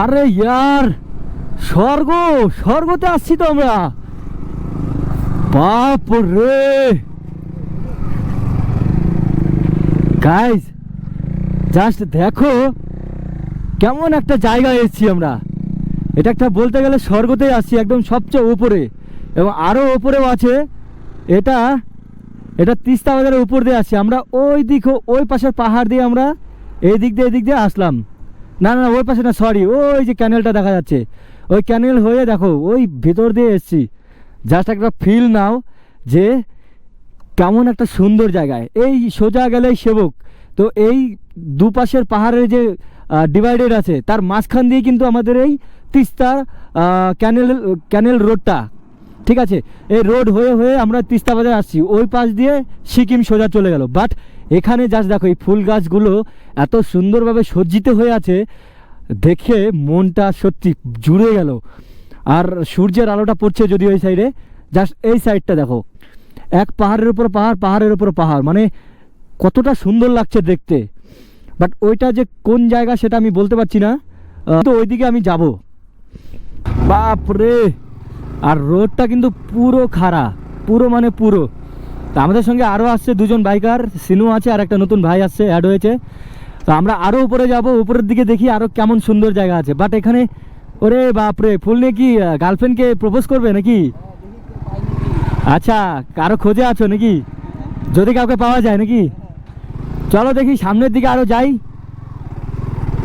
আরে ইয়ার, স্বর্গ, স্বর্গতে আসছি তো আমরা। বাপ রে। গাইজ জাস্ট দেখো কেমন একটা জায়গায় এসেছি আমরা। এটা একটা বলতে গেলে স্বর্গতেই আসছি, একদম সবচেয়ে উপরে। এবং আরও ওপরেও আছে। এটা এটা তিস্তা বাজারের উপর দিয়ে আসছি। আমরা ওই দিক, ওই পাশের পাহাড় দিয়ে আমরা এই দিক দিয়ে, এই দিক দিয়ে আসলাম। না না ওই পাশে না সরি ওই যে ক্যানেলটা দেখা যাচ্ছে। ওই ক্যানেল হয়ে দেখো, ওই ভেতর দিয়ে এসছি। জাস্ট একটা ফিল নাও যে কেমন একটা সুন্দর জায়গায়। এই সোজা গেলেই সেবক। তো এই দুপাশের পাহাড়ের যে ডিভাইডেড আছে, তার মাঝখান দিয়ে কিন্তু আমাদের এই তিস্তার ক্যানেল ক্যানেল রোডটা ঠিক আছে? এই রোড হয়ে হয়ে আমরা তিস্তা বাজার আসছি। ওই পাশ দিয়ে সিকিম সোজা চলে গেল। বাট এখানে যাস দেখো এই ফুল গাছগুলো এত সুন্দরভাবে সজ্জিত হয়ে আছে, দেখে মনটা সত্যি জুড়ে গেল। আর সূর্যের আলোটা পড়ছে যদি ওই সাইডে জাস্ট এই সাইডটা দেখো। এক পাহাড়ের উপর পাহাড়, পাহাড়ের উপর পাহাড় মানে কতটা সুন্দর লাগছে দেখতে। বাট ওইটা যে কোন জায়গা সেটা আমি বলতে পারছি না। তো ওইদিকে আমি যাব। বাপরে! আর রোডটা কিন্তু পুরো খাড়া, পুরো মানে পুরো। তো আমাদের সঙ্গে আরও আসছে দুজন বাইকার সিনু আছে আর একটা নতুন ভাই আসছে অ্যাড হয়েছে। তো আমরা আরও উপরে যাব, উপরের দিকে দেখি আরও কেমন সুন্দর জায়গা আছে। বাট এখানে, ওরে বাপরে, ফুল নিয়ে কি গার্লফ্রেন্ডকে প্রপোজ করবে নাকি? আচ্ছা কারও খোঁজে আছো নাকি? যদি কাউকে পাওয়া যায় নাকি? চলো দেখি, সামনের দিকে আরও যাই।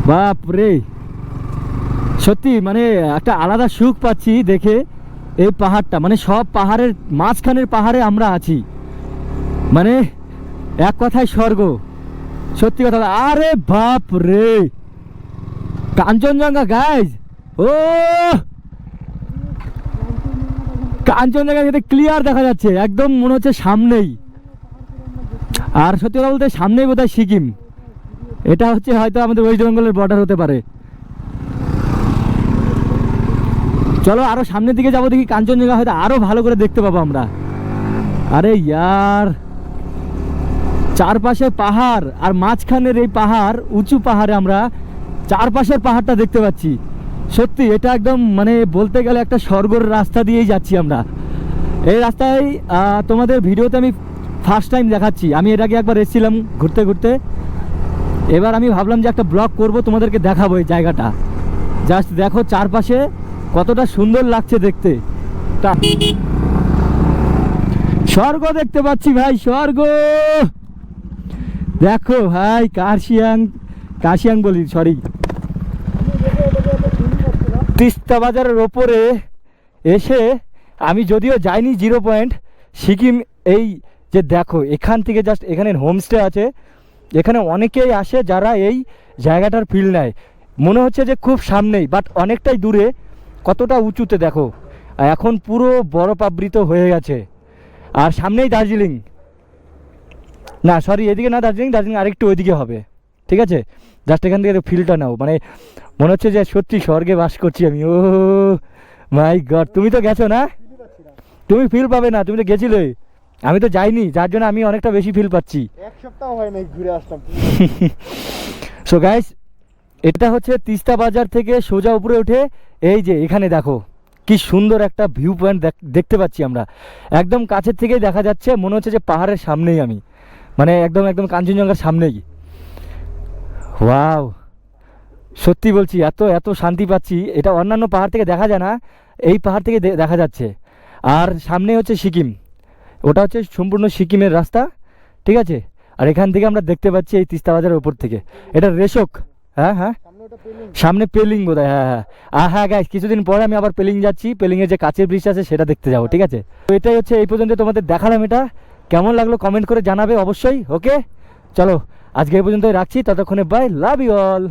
বাপ রে সত্যি মানে একটা আলাদা সুখ পাচ্ছি দেখে এই পাহাড়টা। মানে সব পাহাড়ের, মাঝখানের পাহাড়ে আমরা আছি। মানে এক কথায় স্বর্গ। সত্যি কথা আরে বাপ রে কাঞ্চনজঙ্ঘা গাইজ ও! কাঞ্চনজঙ্ঘা যেটা ক্লিয়ার দেখা যাচ্ছে। একদম মনে হচ্ছে সামনেই। আর সত্যি কথা বলতে সামনেই বোধহয় সিকিম। এটা হচ্ছে হয়তো আমাদের ওয়েস্ট বেঙ্গলের বর্ডার হতে পারে। চলো আরও সামনের দিকে যাব দেখি, কাঞ্চনজঙ্ঘা হয়তো আরও ভালো করে দেখতে পাবো আমরা। আরে ইয়ার! চারপাশে পাহাড় আর মাঝখানের এই পাহাড়, উঁচু পাহাড়ে আমরা চারপাশের পাহাড়টা দেখতে পাচ্ছি। সত্যি, এটা একদম মানে বলতে গেলে একটা স্বর্গর রাস্তা দিয়েই যাচ্ছি আমরা। এই রাস্তায় তোমাদের ভিডিওতে আমি ফার্স্ট টাইম দেখাচ্ছি। আমি এর আগে একবার এসেছিলাম ঘুরতে ঘুরতে। এবার আমি ভাবলাম যে একটা ব্লগ করব, তোমাদেরকে দেখাবো এই জায়গাটা। জাস্ট দেখো চারপাশে কতটা সুন্দর লাগছে দেখতে। স্বর্গ দেখতে পাচ্ছি ভাই, স্বর্গ! দেখো ভাই, কার্শিয়াং কার্শিয়াং বলি সরি তিস্তা বাজারের ওপরে এসে আমি যদিও যাইনি জিরো পয়েন্ট, সিকিম এই যে দেখো, এখান থেকে জাস্ট এখানে হোমস্টে আছে। এখানে অনেকেই আসে যারা এই জায়গাটার ফিল নেয়। মনে হচ্ছে যে খুব সামনেই বাট অনেকটাই দূরে, কতটা উঁচুতে দেখো। এখন পুরো বরফ আবৃত হয়ে গেছে। আর সামনেই দার্জিলিং। না সরি এদিকে না দার্জিলিং দার্জিলিং আরেকটু ওইদিকে হবে। ঠিক আছে? জাস্ট এখান থেকে ফিলটা নাও। মানে মনে হচ্ছে যে সত্যি স্বর্গে বাস করছি আমি। ও মাই গড তুমি তো গেছো না? তুমি ফিল পাবে না তুমি তো গেছিলে আমি তো যাইনি যার জন্য আমি অনেকটা বেশি ফিল পাচ্ছি। এক সপ্তাহ হয় নাই ঘুরে আসলাম। সো গাইস এটা হচ্ছে তিস্তা বাজার থেকে সোজা উপরে উঠে এই যে এখানে দেখো কি সুন্দর একটা ভিউ পয়েন্ট দেখতে পাচ্ছি আমরা। একদম কাছের থেকেই দেখা যাচ্ছে মনে হচ্ছে যে পাহাড়ের সামনেই আমি। মানে একদম একদম কাঞ্চনজঙ্ঘার সামনেই। ওয়াও। সত্যি বলছি এত এত শান্তি পাচ্ছি। এটা অন্যান্য পাহাড় থেকে দেখা যায় না এই পাহাড় থেকে দেখা যাচ্ছে। আর সামনে হচ্ছে সিকিম। ওটা হচ্ছে সম্পূর্ণ সিকিমের রাস্তা ঠিক আছে? আর এখান থেকে আমরা দেখতে পাচ্ছি এই তিস্তা বাজারের উপর থেকে। এটা রেশক। হ্যাঁ হ্যাঁ। সামনে পেলিং। বোধ হয় হ্যাঁ হ্যাঁ। আর হ্যাঁ গাইস কিছুদিন পরে আমি আবার পেলিং যাচ্ছি। পেলিংয়ের যে কাছের ব্রিজ আছে সেটা দেখতে যাব ঠিক আছে? তো এটাই হচ্ছে এই পর্যন্ত তোমাদের দেখালাম এটা। কেমন লাগল কমেন্ট করে জানাবে অবশ্যই ওকে চলো, আজকে এই পর্যন্তই রাখছি, ততক্ষণে বাই লাভ ইউ অল